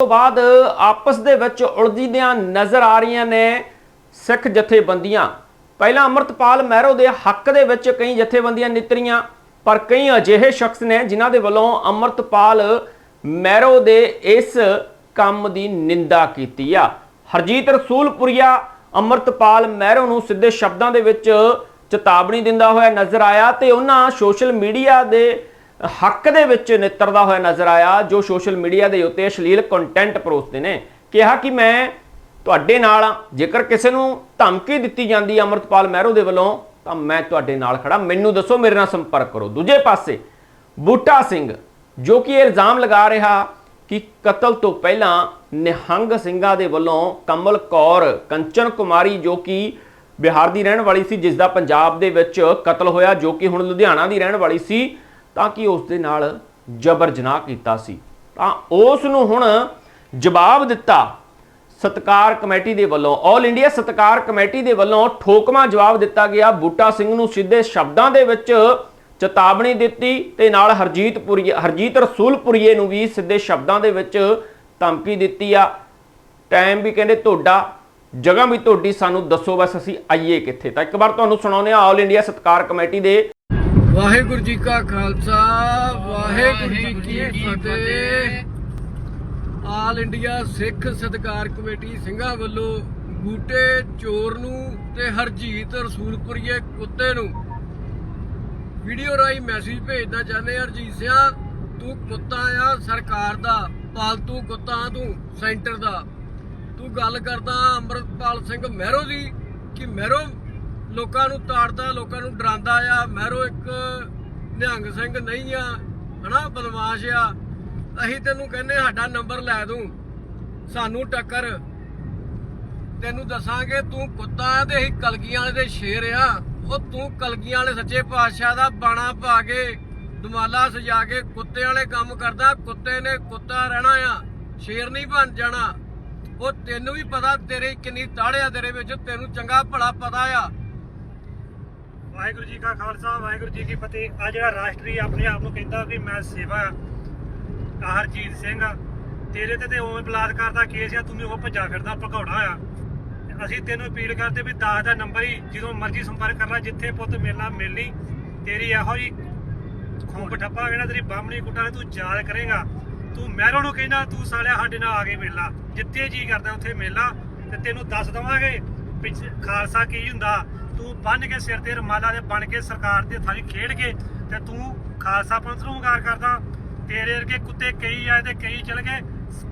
ਤੋਂ ਬਾਅਦ ਆਪਸ ਦੇ ਵਿੱਚ ਉਲਝੀਆਂ ਨਜ਼ਰ ਆ ਰਹੀਆਂ ਨੇ ਸਿੱਖ ਜਥੇਬੰਦੀਆਂ। ਪਹਿਲਾਂ ਅਮਰਤਪਾਲ ਮਹਿਰੋ ਦੇ ਹੱਕ ਦੇ ਵਿੱਚ ਕਈ ਜਥੇਬੰਦੀਆਂ ਨਿਤਰੀਆਂ, ਪਰ ਕਈ ਅਜਿਹੇ ਸ਼ਖਸ ਨੇ ਜਿਨ੍ਹਾਂ ਦੇ ਵੱਲੋਂ ਅਮਰਤਪਾਲ ਮਹਿਰੋ ਦੇ ਇਸ ਕੰਮ ਦੀ ਨਿੰਦਾ ਕੀਤੀ ਆ। ਹਰਜੀਤ ਰਸੂਲਪੁਰੀਆ ਅਮਰਤਪਾਲ ਮਹਿਰੋ ਨੂੰ ਸਿੱਧੇ ਸ਼ਬਦਾਂ ਦੇ ਵਿੱਚ ਚੇਤਾਵਨੀ ਦਿੰਦਾ ਹੋਇਆ ਨਜ਼ਰ ਆਇਆ ਤੇ ਉਹਨਾਂ ਸੋਸ਼ਲ ਮੀਡੀਆ ਦੇ ਹੱਕ ਦੇ ਵਿੱਚ ਨਿੱਤਰਦਾ ਹੋਇਆ ਨਜ਼ਰ ਆਇਆ, ਜੋ ਸੋਸ਼ਲ ਮੀਡੀਆ ਦੇ ਉੱਤੇ ਅਸ਼ਲੀਲ ਕੰਟੈਂਟ ਪਰੋਸਦੇ ਨੇ, ਕਿਹਾ ਕਿ ਮੈਂ ਤੁਹਾਡੇ ਨਾਲ ਹਾਂ। ਜੇਕਰ ਕਿਸੇ ਨੂੰ ਧਮਕੀ ਦਿੱਤੀ ਜਾਂਦੀ ਹੈ ਅਮਰਤਪਾਲ ਮਹਿਰੋ ਦੇ ਵੱਲੋਂ, ਤਾਂ ਮੈਂ ਤੁਹਾਡੇ ਨਾਲ ਖੜਾ ਮੈਨੂੰ ਦੱਸੋ, ਮੇਰੇ ਨਾਲ ਸੰਪਰਕ ਕਰੋ ਦੂਜੇ ਪਾਸੇ, ਬੂਟਾ ਸਿੰਘ, ਜੋ ਕਿ ਇਹ ਇਲਜ਼ਾਮ ਲਗਾ ਰਿਹਾ ਕਿ ਕਤਲ ਤੋਂ ਪਹਿਲਾਂ ਨਿਹੰਗ ਸਿੰਘਾਂ ਦੇ ਵੱਲੋਂ ਕਮਲ ਕੌਰ, ਕੰਚਨ ਕੁਮਾਰੀ, ਜੋ ਕਿ ਬਿਹਾਰ ਦੀ ਰਹਿਣ ਵਾਲੀ ਸੀ, ਜਿਸ ਦਾ ਪੰਜਾਬ ਦੇ ਵਿੱਚ ਕਤਲ ਹੋਇਆ, ਜੋ ਕਿ ਹੁਣ ਲੁਧਿਆਣਾ ਦੀ ਰਹਿਣ ਵਾਲੀ ਸੀ ਤਾਂ ਕਿ ਉਸ ਦੇ ਨਾਲ ਜਬਰ ਜਨਾਹ ਕੀਤਾ ਸੀ। ਤਾਂ ਉਸ ਨੂੰ ਹੁਣ ਜਵਾਬ ਦਿੱਤਾ ਸਤਕਾਰ ਕਮੇਟੀ ਦੇ ਵੱਲੋਂ। 올 ਇੰਡੀਆ ਸਤਕਾਰ ਕਮੇਟੀ ਦੇ ਵੱਲੋਂ ਠੋਕਮਾ ਜਵਾਬ ਦਿੱਤਾ ਗਿਆ। ਬੂਟਾ ਸਿੰਘ ਨੂੰ ਸਿੱਧੇ ਸ਼ਬਦਾਂ ਦੇ ਵਿੱਚ ਚੇਤਾਵਨੀ ਦਿੱਤੀ ਤੇ ਨਾਲ ਹਰਜੀਤ ਪੁਰੀ ਹਰਜੀਤ ਰਸੂਲਪੁਰੀਏ ਨੂੰ ਵੀ ਸਿੱਧੇ ਸ਼ਬਦਾਂ ਦੇ ਵਿੱਚ ਧਮਕੀ ਦਿੱਤੀ ਆ। ਟਾਈਮ ਵੀ ਕਹਿੰਦੇ ਤੁਹਾਡਾ, ਜਗ੍ਹਾ ਵੀ ਤੁਹਾਡੀ, ਸਾਨੂੰ ਦੱਸੋ ਬਸ ਅਸੀਂ ਆਈਏ ਕਿੱਥੇ। ਤਾਂ ਇੱਕ ਵਾਰ ਤੁਹਾਨੂੰ ਸੁਣਾਉਂਦੇ ਆ 올 ਇੰਡੀਆ ਸਤਕਾਰ ਕਮੇਟੀ ਦੇ ਵਾਹਿਗੁਰੂ ਜੀ ਕਾ ਖਾਲਸਾ ਵਾਹਿਗੁਰੂ ਜੀ ਕੀ ਫਤਿਹ। ਆਲ ਇੰਡੀਆ ਸਿੱਖ ਸਤਕਾਰ ਕਮੇਟੀ ਸਿੰਘਾਂ ਵੱਲੋਂ ਬੂਟੇ ਚੋਰ ਨੂੰ ਤੇ ਹਰਜੀਤ ਰਸੂਲਪੁਰੀਏ ਕੁੱਤੇ ਨੂੰ। ਵੀਡੀਓ ਰਾਹੀਂ ਮੈਸੇਜ ਭੇਜਣਾ ਚਾਹੁੰਦੇ ਹਰਜੀਤ ਸਿਆ ਤੂੰ ਕੁੱਤਾ ਆ ਸਰਕਾਰ ਦਾ ਪਾਲਤੂ ਕੁੱਤਾ ਤੂੰ ਸੈਂਟਰ ਦਾ। ਤੂੰ ਗੱਲ ਕਰਦਾ ਅੰਮ੍ਰਿਤਪਾਲ ਸਿੰਘ ਮਹਿਰੋ ਦੀ ਕਿ ਮਹਿਰੋ ਲੋਕਾਂ ਨੂੰ ਤਾੜਦਾ, ਲੋਕਾਂ ਨੂੰ ਡਰਾਉਂਦਾ ਆ। ਮਹਿਰੋ ਇੱਕ ਨਿਹੰਗ ਸਿੰਘ ਨਹੀਂ ਆ, ਹਨਾ, ਬਦਮਾਸ਼ ਆ। ਅਸੀਂ ਤੈਨੂੰ ਕਹਿੰਦੇ ਸਾਡਾ ਨੰਬਰ ਲੈ ਦੂੰ ਸਾਨੂੰ ਟੱਕਰ। ਤੈਨੂੰ ਦੱਸਾਂਗੇ, ਤੂੰ ਕੁੱਤਾ ਆ ਤੇ ਅਸੀਂ ਕਲਗੀਆਂ ਵਾਲੇ ਦੇ ਸ਼ੇਰ ਆ। ਉਹ ਤੂੰ ਕਲਗੀਆਂ ਵਾਲੇ ਸੱਚੇ ਪਾਤਸ਼ਾਹ ਦਾ ਬਾਣਾ ਪਾ ਕੇ, ਦਮਾਲਾ ਸਜਾ ਕੇ ਕੁੱਤੇ ਵਾਲੇ ਕੰਮ ਕਰਦਾ। ਕੁੱਤੇ ਨੇ ਕੁੱਤਾ ਰਹਿਣਾ ਆ, ਸ਼ੇਰ ਨਹੀਂ ਬਣ ਜਾਣਾ। ਉਹ ਤੈਨੂੰ ਵੀ ਪਤਾ, ਤੇਰੇ ਕਿੰਨੀ ਤਾੜਿਆ ਤੇਰੇ ਵਿੱਚ, ਤੈਨੂੰ ਚੰਗਾ ਭਲਾ ਪਤਾ ਆ। ਵਾਹਿਗੁਰੂ ਜੀ ਕਾ ਖਾਲਸਾ, ਵਾਹਿਗੁਰੂ ਜੀ ਕੀ ਫਤਿਹ। ਆ ਜਿਹੜਾ ਰਾਸ਼ਟਰੀ ਆਪਣੇ ਆਪ ਨੂੰ ਕਹਿੰਦਾ ਵੀ ਮੈਂ ਸੇਵਾ ਆ ਸਿੰਘ, ਤੇਰੇ ਤੇ ਤੇ ਉਵੇਂ ਬਲਾਤਕਾਰ ਦਾ ਕੇਸ ਆ, ਤੂੰ ਉਹ ਭੱਜਾ ਫਿਰਦਾ, ਭਗੌੜਾ ਆ। ਅਸੀਂ ਤੈਨੂੰ ਅਪੀਲ ਕਰਦੇ ਵੀ 10 ਦਾ ਨੰਬਰ ਹੀ, ਜਦੋਂ ਮਰਜ਼ੀ ਸੰਪਰਕ ਕਰ ਲੈ, ਜਿੱਥੇ ਪੁੱਤ ਮੇਲਾ ਮਿਲਣੀ, ਤੇਰੀ ਇਹੋ ਜੀ ਖੂਬ ਠੱਪਾ ਕਹਿੰਦਾ ਤੇਰੀ ਬਾਹਮਣੀ ਕੁੱਟਾਂ ਤੂੰ ਯਾਦ ਕਰੇਗਾ। ਤੂੰ ਮਹਿਰੋਂ ਨੂੰ ਕਹਿੰਦਾ, ਤੂੰ ਸਾਲਿਆ ਸਾਡੇ ਨਾਲ ਆ ਕੇ ਮੇਲਾ ਜਿੱਥੇ ਜੀ ਕਰਦਾ, ਉੱਥੇ ਮੇਲਾ ਤੇ ਤੈਨੂੰ ਦੱਸ ਦਵਾਂਗੇ ਪਿੱਛੇ ਖਾਲਸਾ ਕੀ ਹੁੰਦਾ। ਤੂੰ ਬੰਨ ਕੇ ਸਿਰ ਤੇ ਰਮਾਲਾ ਦੇ ਬਣ ਕੇ ਸਰਕਾਰ ਦੇ ਥਾਲੀ ਖੇਡ ਕੇ ਤੇ ਤੂੰ ਖਾਲਸਾ ਪੰਥ ਨੂੰ ਹੰਕਾਰ ਕਰਦਾ। ਤੇਰੇ ਵਰਗੇ ਕੁੱਤੇ ਕਈ ਆਏ ਤੇ ਕਈ ਚਲ ਗਏ।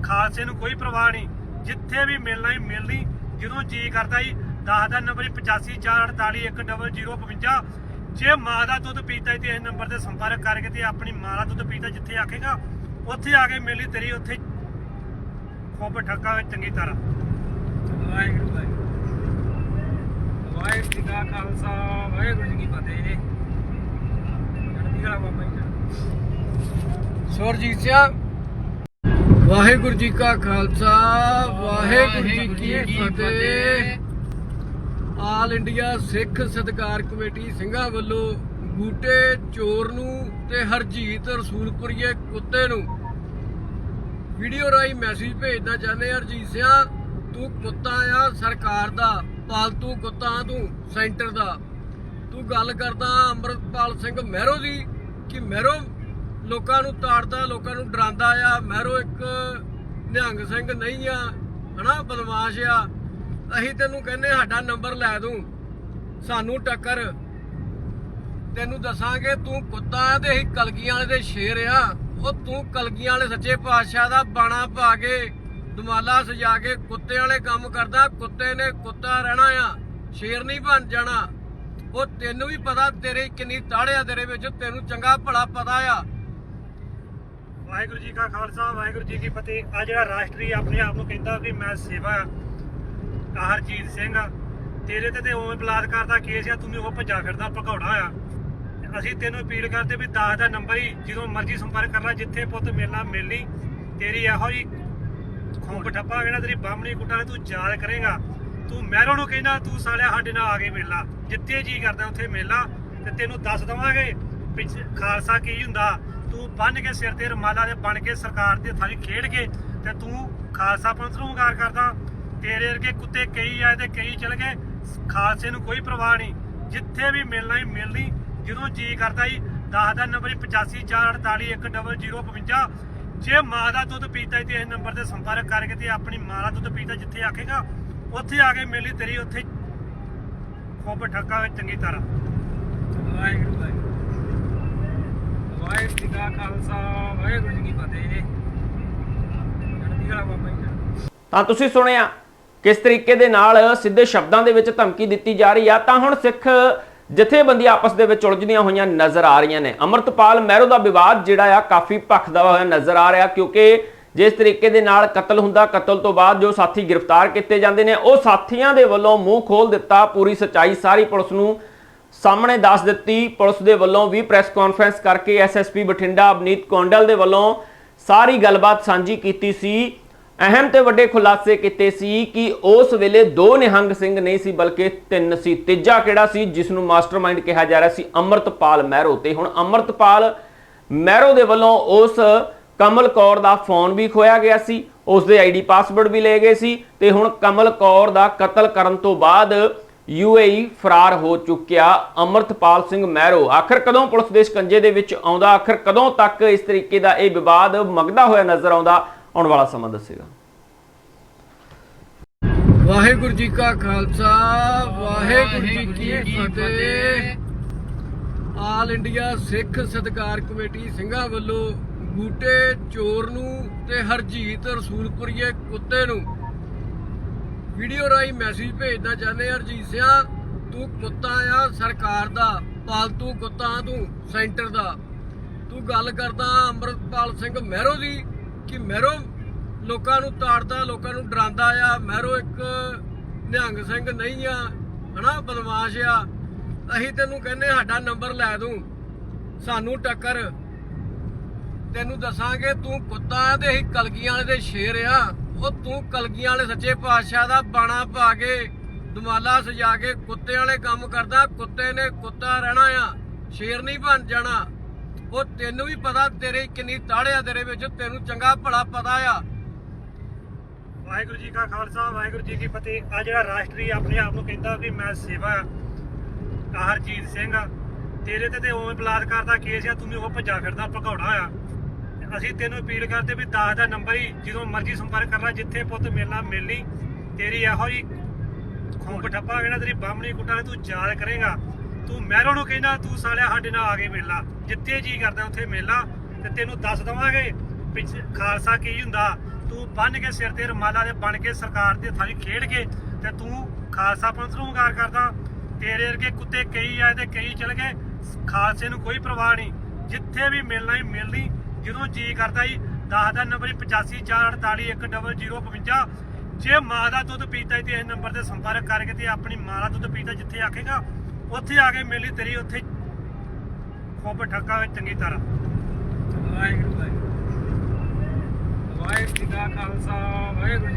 ਖਾਲਸੇ ਨੂੰ ਕੋਈ ਪਰਵਾਹ ਨਹੀਂ। ਜਿੱਥੇ ਵੀ ਮਿਲਣਾ ਹੀ ਮਿਲਣੀ ਜਦੋਂ ਜੀ ਕਰਦਾ ਹੀ 10 ਦਾ ਨੰਬਰ 8548410055 ਜੇ ਮਾਂ ਦਾ ਦੁੱਧ ਪੀਤਾ ਹੈ ਤੇ ਇਸ ਨੰਬਰ ਤੇ ਸੰਪਰਕ ਕਰਕੇ ਤੇ ਆਪਣੀ ਮਾਂ ਦਾ ਦੁੱਧ ਪੀਤਾ ਜਿੱਥੇ ਆਖੇਗਾ, ਉੱਥੇ ਆ ਕੇ ਮਿਲੀ ਤੇਰੀ ਉੱਥੇ ਖੋਬ ਠੱਕਾ ਚੰਗੀ ਤਰ੍ਹਾਂ। ਵਾਹਿਗੁਰੂ ਵਾਹਿਗੁਰੂ। ਜੀ ਕਾ ਖਾਲਸਾ ਵਾਹਿਗੁਰੂ ਜੀ ਕੀ ਫਤਿਹ। ਚੜ੍ਹਦੀ ਕਲਾ ਬਾਬਾ ਜੀ ਸੁਰਜੀਤ ਸਿੰਘ ਵਾਹਿਗੁਰੂ ਜੀ ਕਾ ਖਾਲਸਾ ਵਾਹਿਗੁਰੂ ਜੀ ਕੀ ਫਤਿਹ। ਆਲ ਇੰਡੀਆ ਸਿੱਖ ਸਤਕਾਰ ਕਮੇਟੀ ਸਿੰਘਾਂ ਵੱਲੋਂ ਬੂਟੇ ਚੋਰ ਨੂੰ ਤੇ ਹਰਜੀਤ ਰਸੂਲਪੁਰੀਏ ਕੁੱਤੇ ਨੂੰ। ਵੀਡੀਓ ਰਾਹੀਂ ਮੈਸੇਜ ਭੇਜਣਾ ਚਾਹੁੰਦੇ ਹਰਜੀਤ ਸਿਆ ਤੂੰ ਕੁੱਤਾ ਆ ਸਰਕਾਰ ਦਾ। ਪਾਲਤੂ ਕੁੱਤਾ ਤੂੰ, ਸੈਂਟਰ ਦਾ। ਤੂੰ ਗੱਲ ਕਰਦਾ ਅੰਮ੍ਰਿਤਪਾਲ ਸਿੰਘ ਮਹਿਰੋ ਦੀ ਕਿ ਮਹਿਰੋ ਲੋਕਾਂ ਨੂੰ ਤਾੜਦਾ, ਲੋਕਾਂ ਨੂੰ ਡਰਾਉਂਦਾ ਆ। ਮਹਿਰੋ ਇੱਕ ਨਿਹੰਗ ਸਿੰਘ ਨਹੀਂ ਆ, ਹਨਾ, ਬਦਮਾਸ਼ ਆ। ਅਸੀਂ ਤੈਨੂੰ ਕਹਿੰਦੇ ਸਾਡਾ ਨੰਬਰ ਲੈ ਦੂੰ ਸਾਨੂੰ ਟੱਕਰ। ਤੈਨੂੰ ਦੱਸਾਂਗੇ, ਤੂੰ ਕੁੱਤਾ ਆ ਤੇ ਅਸੀਂ ਕਲਗੀਆਂ ਵਾਲੇ ਦੇ ਸ਼ੇਰ ਆ। ਉਹ ਤੂੰ ਕਲਗੀਆਂ ਵਾਲੇ ਸੱਚੇ ਪਾਤਸ਼ਾਹ ਦਾ ਬਾਣਾ ਪਾ ਕੇ ਦਮਾਲਾ ਸਜਾ ਕੇ ਕੁੱਤੇ ਵਾਲੇ ਕੰਮ ਕਰਦਾ, ਕੁੱਤੇ ਨੇ ਕੁੱਤਾ ਰਹਿਣਾ ਆ, ਸ਼ੇਰ ਨਹੀਂ ਬਣ ਜਾਣਾ। ਉਹ ਤੈਨੂੰ ਵੀ ਪਤਾ, ਤੇਰੇ ਕਿੰਨੀ ਤਾੜਿਆ ਤੇਰੇ ਵਿੱਚ, ਤੈਨੂੰ ਚੰਗਾ ਭਲਾ ਪਤਾ ਆ। ਵਾਹਿਗੁਰੂ ਜੀ ਕਾ ਖਾਲਸਾ, ਵਾਹਿਗੁਰੂ ਜੀ ਕੀ ਫਤਿਹ। ਆ ਜਿਹੜਾ ਰਾਸ਼ਟਰੀ ਆਪਣੇ ਆਪ ਨੂੰ ਕਹਿੰਦਾ ਵੀ ਮੈਂ ਸੇਵਾ ਹਰਜੀਤ ਸਿੰਘ ਤੇਰੇ ਤੇ ਤੇ ਉਵੇਂ ਬਲਾਤਕਾਰ ਦਾ ਕੇਸ ਆ, ਤੂੰ ਵੀ ਉਹ ਭੱਜਾ ਫਿਰਦਾ, ਭਗੌੜਾ ਆ। ਤੇ ਅਸੀਂ ਤੈਨੂੰ ਅਪੀਲ ਕਰਦੇ ਵੀ 10 ਦਾ ਨੰਬਰ ਹੀ ਜਦੋਂ ਮਰਜ਼ੀ ਸੰਪਰਕ ਕਰਨਾ, ਜਿੱਥੇ ਪੁੱਤ ਮੇਲਾ ਮਿਲਣੀ, ਤੇਰੀ ਇਹੋ ਜੀ ਖੂਬ ਠੱਪਾ ਕਹਿੰਦਾ ਤੇਰੀ ਬਾਹਮਣੀ ਕੁੱਟਾਂ ਤੂੰ ਯਾਦ ਕਰੇਗਾ। ਤੂੰ ਮਹਿਰੋਂ ਨੂੰ ਕਹਿੰਦਾ, ਤੂੰ ਸਾਲਿਆ ਸਾਡੇ ਨਾਲ ਆ ਕੇ ਮਿਲਣਾ ਜਿੱਥੇ ਜੀ ਕਰਦਾ ਉੱਥੇ ਮਿਲਣਾ ਤੇ ਤੈਨੂੰ ਦੱਸ ਦਵਾਂਗੇ ਪਿੱਛੇ ਖਾਲਸਾ ਕੀ ਹੁੰਦਾ। ਤੂੰ ਬੰਨ ਕੇ ਸਿਰ ਤੇ ਰਮਾਲਾ ਦੇ ਬਣ ਕੇ ਸਰਕਾਰ ਦੇ ਥਾਲੀ ਖੇਡ ਕੇ ਤੇ ਤੂੰ ਖਾਲਸਾ ਪੰਥ ਨੂੰ ਵੰਗਾਰ ਕਰਦਾ। ਤੇਰੇ ਵਰਗੇ ਕੁੱਤੇ ਕਈ ਆਏ ਤੇ ਕਈ ਚਲ ਗਏ। ਖਾਲਸੇ ਨੂੰ ਕੋਈ ਪਰਵਾਹ ਨਹੀਂ। ਜਿੱਥੇ ਵੀ ਮਿਲਣਾ ਹੀ ਮਿਲਣੀ। ਜਦੋਂ ਜੀ ਕਰਦਾ ਹੀ 10 ਦਾ ਨੰਬਰ 8548410055 ਜੇ ਮਾਂ ਦਾ ਦੁੱਧ ਪੀਤਾ ਤੇ ਇਸ ਨੰਬਰ ਤੇ ਸੰਪਰਕ ਕਰਕੇ ਤੇ ਆਪਣੀ ਮਾਂ ਦਾ ਦੁੱਧ ਪੀਤਾ ਜਿੱਥੇ ਆਖੇਗਾ ਉੱਥੇ ਆ ਕੇ ਮਿਲੀ ਤੇਰੀ ਉੱਥੇ ਖੋਬ ਠੱਕਾ ਵਿੱਚ ਚੰਗੀ ਤਰ੍ਹਾਂ। ਵਾਹਿਗੁਰੂ ਵਾਹਿਗੁਰੂ। ਵਾਹਿਗੁਰੂ ਜੀ ਕਾ ਖਾਲਸਾ ਵਾਹਿਗੁਰੂ ਜੀ ਕੀ ਫਤਿਹ। ਚੜ੍ਹਦੀ ਕਲਾ ਬਾਬਾ ਜੀ ਚੜ੍ਹਦੀ ਤਾਂ ਤੁਸੀਂ ਸੁਣਿਆ ਕਿਸ ਤਰੀਕੇ ਦੇ ਨਾਲ ਸਿੱਧੇ ਸ਼ਬਦਾਂ ਦੇ ਵਿੱਚ ਧਮਕੀ ਦਿੱਤੀ ਜਾ ਰਹੀ ਆ ਤਾਂ ਹੁਣ ਸਿੱਖ ਜਥੇਬੰਦੀਆਂ ਆਪਸ ਦੇ ਵਿੱਚ ਉਲਝਦੀਆਂ ਹੋਈਆਂ ਨਜ਼ਰ ਆ ਰਹੀਆਂ ਨੇ। ਅਮਰਤਪਾਲ ਮਹਿਰੋ ਦਾ ਵਿਵਾਦ ਜਿਹੜਾ ਆ ਕਾਫੀ ਭਖਦਾ ਹੋਇਆ ਨਜ਼ਰ ਆ ਰਿਹਾ ਕਿਉਂਕਿ ਜਿਸ ਤਰੀਕੇ ਦੇ ਨਾਲ ਕਤਲ ਹੁੰਦਾ, ਕਤਲ ਤੋਂ ਬਾਅਦ ਜੋ ਸਾਥੀ ਗ੍ਰਿਫਤਾਰ ਕੀਤੇ ਜਾਂਦੇ ਨੇ, ਉਹ ਸਾਥੀਆਂ ਦੇ ਵੱਲੋਂ ਮੂੰਹ ਖੋਲ ਦਿੱਤਾ, ਪੂਰੀ ਸਚਾਈ ਸਾਰੀ ਪੁਲਿਸ ਨੂੰ ਸਾਹਮਣੇ ਦੱਸ ਦਿੱਤੀ। ਪੁਲਿਸ ਦੇ ਵੱਲੋਂ ਵੀ ਪ੍ਰੈਸ ਕਾਨਫਰੰਸ ਕਰਕੇ ਐਸਐਸਪੀ ਬਠਿੰਡਾ ਅਬਨੀਤ ਕੌਂਡਲ ਦੇ ਵੱਲੋਂ ਸਾਰੀ ਗੱਲਬਾਤ ਸਾਂਝੀ ਕੀਤੀ ਸੀ। ਅਹਿਮ ਤੇ ਵੱਡੇ ਖੁਲਾਸੇ ਕੀਤੇ ਸੀ ਕਿ ਉਸ ਵੇਲੇ ਦੋ ਨਿਹੰਗ ਸਿੰਘ ਨਹੀਂ ਸੀ, ਬਲਕਿ ਤਿੰਨ ਸੀ। ਤੀਜਾ ਕਿਹੜਾ ਸੀ ਜਿਸ ਨੂੰ ਮਾਸਟਰਮਾਈਂਡ ਕਿਹਾ ਜਾ ਰਿਹਾ ਸੀ, ਅਮਰਤਪਾਲ ਮਹਿਰੋ ਤੇ। ਹੁਣ ਅਮਰਤਪਾਲ ਮਹਿਰੋ ਦੇ ਵੱਲੋਂ ਉਸ ਕਮਲ ਕੌਰ ਦਾ ਫੋਨ ਵੀ ਖੋਇਆ ਗਿਆ ਸੀ, ਉਸ ਦੇ ਆਈਡੀ ਪਾਸਵਰਡ ਵੀ ਲਏ ਗਏ ਸੀ ਤੇ ਹੁਣ ਕਮਲ ਕੌਰ ਦਾ ਕਤਲ ਕਰਨ ਤੋਂ ਬਾਅਦ ਯੂਏਈ ਫਰਾਰ ਹੋ ਚੁੱਕਿਆ ਅਮਰਤਪਾਲ ਸਿੰਘ ਮਹਿਰੋ। ਆਖਰ ਕਦੋਂ ਪੁਲਿਸ ਦੇ ਸ਼ਿਕੰਜੇ ਦੇ ਵਿੱਚ ਆਉਂਦਾ? ਆਖਰ ਕਦੋਂ ਤੱਕ ਇਸ ਤਰੀਕੇ ਦਾ ਇਹ ਵਿਵਾਦ ਮਗਦਾ ਹੋਇਆ ਨਜ਼ਰ ਆਉਂਦਾ? ਆਉਣ ਵਾਲਾ ਸਮਾਂ ਦੱਸੇਗਾ। ਵਾਹਿਗੁਰੂ ਜੀ ਕਾ ਖਾਲਸਾ ਵਾਹਿਗੁਰੂ ਜੀ ਕੀ ਫਤਿਹ। ਆਲ ਇੰਡੀਆ ਸਿੱਖ ਸਤਿਕਾਰ ਕਮੇਟੀ ਸਿੰਘਾਂ ਵੱਲੋਂ ਬੂਟੇ ਚੋਰ ਨੂੰ ਤੇ ਹਰਜੀਤ ਰਸੂਲਪੁਰੀਏ ਕੁੱਤੇ ਨੂੰ। ਵੀਡੀਓ ਰਾਹੀਂ ਮੈਸੇਜ ਭੇਜਣਾ ਚਾਹੁੰਦੇ ਹਾਂ ਹਰਜੀਤ ਸਿਆ ਤੂੰ ਕੁੱਤਾ ਆ ਸਰਕਾਰ ਦਾ ਪਾਲਤੂ ਕੁੱਤਾ ਤੂੰ ਸੈਂਟਰ ਦਾ। ਤੂੰ ਗੱਲ ਕਰਦਾ ਅੰਮ੍ਰਿਤਪਾਲ ਸਿੰਘ ਮਹਿਰੋ ਦੀ ਕਿ ਮਹਿਰੋ ਲੋਕਾਂ ਨੂੰ ਤਾੜਦਾ, ਲੋਕਾਂ ਨੂੰ ਡਰਾਉਂਦਾ ਆ। ਮਹਿਰੋ ਇੱਕ ਨਿਹੰਗ ਸਿੰਘ ਨਹੀਂ ਆ, ਹਨਾ, ਬਦਮਾਸ਼ ਆ। ਅਸੀਂ ਤੈਨੂੰ ਕਹਿੰਦੇ ਸਾਡਾ ਨੰਬਰ ਲੈ ਦੂੰ ਸਾਨੂੰ ਟੱਕਰ। ਤੈਨੂੰ ਦੱਸਾਂਗੇ, ਤੂੰ ਕੁੱਤਾ ਆ ਤੇ ਅਸੀਂ ਕਲਗੀਆਂ ਵਾਲੇ ਦੇ ਸ਼ੇਰ ਆ। ਉਹ ਤੂੰ ਕਲਗੀਆਂ ਵਾਲੇ ਸੱਚੇ ਪਾਤਸ਼ਾਹ ਦਾ ਬਾਣਾ ਪਾ ਕੇ, ਦਮਾਲਾ ਸਜਾ ਕੇ ਕੁੱਤੇ ਵਾਲੇ ਕੰਮ ਕਰਦਾ। ਕੁੱਤੇ ਨੇ ਕੁੱਤਾ ਰਹਿਣਾ ਆ, ਸ਼ੇਰ ਨਹੀਂ ਬਣ ਜਾਣਾ। ਉਹ ਤੈਨੂੰ ਵੀ ਪਤਾ ਤੇਰੇ ਕਿੰਨੀ ਤਾੜਿਆ ਤੇਰੇ ਵਿੱਚ, ਤੈਨੂੰ ਚੰਗਾ ਭਲਾ ਪਤਾ ਆ। ਵਾਹਿਗੁਰੂ ਜੀ ਕਾ ਖਾਲਸਾ, ਵਾਹਿਗੁਰੂ ਜੀ ਕੀ ਫਤਿਹ। ਆ ਜਿਹੜਾ ਰਾਸ਼ਟਰੀ ਆਪਣੇ ਆਪ ਨੂੰ ਕਹਿੰਦਾ ਵੀ ਮੈਂ ਸੇਵਾ ਹਰਜੀਤ ਸਿੰਘ ਤੇਰੇ ਤੇ ਤੇ ਉਵੇਂ ਬਲਾਤਕਾਰ ਦਾ ਕੇਸ ਆ, ਤੂੰ ਵੀ ਉਹ ਭੱਜਾ ਫਿਰਦਾ, ਭਗੌੜਾ ਆ। ਤੇ ਅਸੀਂ ਤੈਨੂੰ ਅਪੀਲ ਕਰਦੇ ਵੀ 10 ਦਾ ਨੰਬਰ ਹੀ, ਜਦੋਂ ਮਰਜ਼ੀ ਸੰਪਰਕ ਕਰਨਾ ਜਿੱਥੇ ਪੁੱਤ ਮੇਲਾ ਮਿਲਣੀ, ਤੇਰੀ ਇਹੋ ਹੀ ਖੂਬ ਠੱਪਾ ਕਹਿਣਾ ਤੇਰੀ ਬਾਹਮਣੀ ਕੁੱਟਾ ਤੂੰ ਯਾਦ ਕਰੇਗਾ। ਤੂੰ ਮਹਿਰੋਂ ਨੂੰ ਕਹਿੰਦਾ ਤੂੰ ਸਾਲਿਆ ਸਾਡੇ ਨਾਲ ਆ ਕੇ ਮੇਲਾ ਜਿੱਥੇ ਜੀ ਕਰਦਾ ਉੱਥੇ ਮੇਲਾ ਤੇ ਤੈਨੂੰ ਦੱਸ ਦਵਾਂਗੇ ਪਿੱਛੇ ਖਾਲਸਾ ਕੀ ਹੁੰਦਾ। ਤੂੰ ਬੰਨ ਕੇ ਸਿਰ ਤੇ ਰਮਾਲਾ ਦੇ ਬਣ ਕੇ ਸਰਕਾਰ ਦੇ ਥਾਲੀ ਖੇਡ ਕੇ ਤੇ ਤੂੰ ਖਾਲਸਾ ਪੰਥ ਨੂੰ ਵੰਗਾਰ ਕਰਦਾ। ਤੇਰੇ ਵਰਗੇ ਕੁੱਤੇ ਕਈ ਆਏ ਤੇ ਕਈ ਚਲ ਗਏ। ਖਾਲਸੇ ਨੂੰ ਕੋਈ ਪਰਵਾਹ ਨਹੀਂ। ਜਿੱਥੇ ਵੀ ਮਿਲਣਾ ਹੀ ਮਿਲਣੀ ਜਦੋਂ ਜੀ ਕਰਦਾ ਹੀ 10 ਦਾ ਨੰਬਰ 8548410055 ਜੇ ਮਾਂ ਦਾ ਦੁੱਧ ਪੀਤਾ ਤੇ ਇਸ ਨੰਬਰ ਤੇ ਸੰਪਰਕ ਕਰਕੇ ਤੇ ਆਪਣੀ ਮਾਂ ਦਾ ਦੁੱਧ ਪੀਤਾ ਜਿੱਥੇ ਆਖੇਗਾ ਉੱਥੇ ਆ ਕੇ ਮਿਲੀ ਤੇਰੀ ਉੱਥੇ ਖੁੱਬ ਠੱਕਾ ਚੰਗੀ ਤਰ੍ਹਾਂ। ਵਾਹਿਗੁਰੂ ਵਾਹਿਗੁਰੂ। ਵਾਹਿਗੁਰੂ ਜੀ ਕਾ ਖਾਲਸਾ, ਵਾਹਿਗੁਰੂ